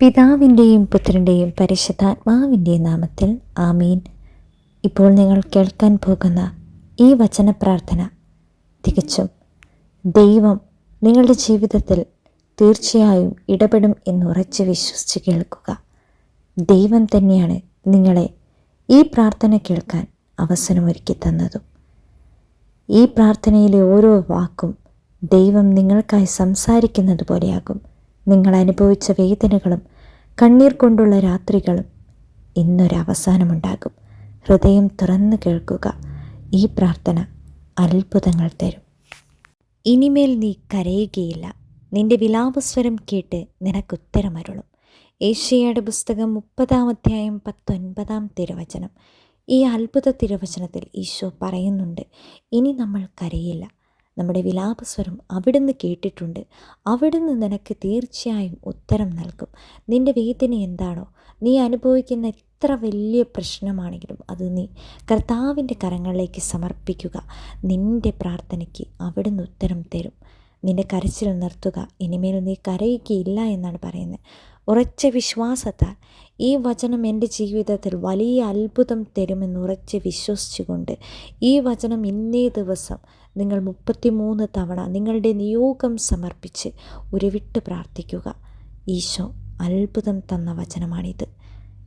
പിതാവിന്റെയും പുത്രന്റെയും പരിശുദ്ധാത്മാവിന്റെയും നാമത്തിൽ ആമീൻ. ഇപ്പോൾ നിങ്ങൾ കേൾക്കാൻ പോകുന്ന ഈ വചന പ്രാർത്ഥന തികച്ചും ദൈവം നിങ്ങളുടെ ജീവിതത്തിൽ തീർച്ചയായും ഇടപെടും എന്ന് ഉറച്ച് വിശ്വസിച്ച് കേൾക്കുക. ദൈവം തന്നെയാണ് നിങ്ങളെ ഈ പ്രാർത്ഥന കേൾക്കാൻ അവസരമൊരുക്കി തന്നതും. ഈ പ്രാർത്ഥനയിലെ ഓരോ വാക്കും ദൈവം നിങ്ങൾക്കായി സംസാരിക്കുന്നത് പോലെയാകും നിങ്ങൾ അനുഭവിച്ച വേദനകളും കണ്ണീർ കൊണ്ടുള്ള രാത്രികളും ഇന്നൊരവസാനമുണ്ടാകും. ഹൃദയം തുറന്നു കേൾക്കുക. ഈ പ്രാർത്ഥന അത്ഭുതങ്ങൾ തരും. ഇനിമേൽ നീ കരയുകയില്ല. നിന്റെ വിലാപസ്വരം കേട്ട് നിനക്കുത്തരമരുളും. ഏഷ്യയുടെ പുസ്തകം മുപ്പതാം അധ്യായം പത്തൊൻപതാം തിരുവചനം. ഈ അത്ഭുത തിരുവചനത്തിൽ ഈശോ പറയുന്നുണ്ട് ഇനി നമ്മൾ കരയില്ല. നമ്മുടെ വിലാപസ്വരം അവിടുന്ന് കേട്ടിട്ടുണ്ട്. അവിടുന്ന് നിനക്ക് തീർച്ചയായും ഉത്തരം നൽകും. നിന്റെ വേദന എന്താണോ? നീ അനുഭവിക്കുന്ന എത്ര വലിയ പ്രശ്നമാണെങ്കിലും അത് നീ കർത്താവിന്റെ കരങ്ങളിലേക്ക് സമർപ്പിക്കുക. നിന്റെ പ്രാർത്ഥനയ്ക്ക് അവിടുന്ന് ഉത്തരം തരും. നിന്റെ കരച്ചിൽ നിർത്തുക. ഇനിമേൽ നീ കരയുകയില്ല എന്നാണ് പറയുന്നത്. ഉറച്ച വിശ്വാസത്താൽ ഈ വചനം എന്റെ ജീവിതത്തിൽ വലിയ അത്ഭുതം തരുമെന്ന് ഉറച്ച് വിശ്വസിച്ചുകൊണ്ട് ഈ വചനം ഇന്നേ ദിവസം നിങ്ങൾ മുപ്പത്തിമൂന്ന് തവണ നിങ്ങളുടെ നിയോഗം സമർപ്പിച്ച് ഉരുവിട്ട് പ്രാർത്ഥിക്കുക. ഈശോ അത്ഭുതം തന്ന വചനമാണിത്.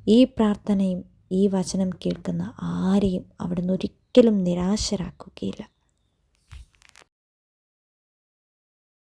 ഈ പ്രാർത്ഥനയും ഈ വചനം കേൾക്കുന്ന ആരെയും അവിടുന്ന് ഒരിക്കലും നിരാശരാക്കുകയില്ല.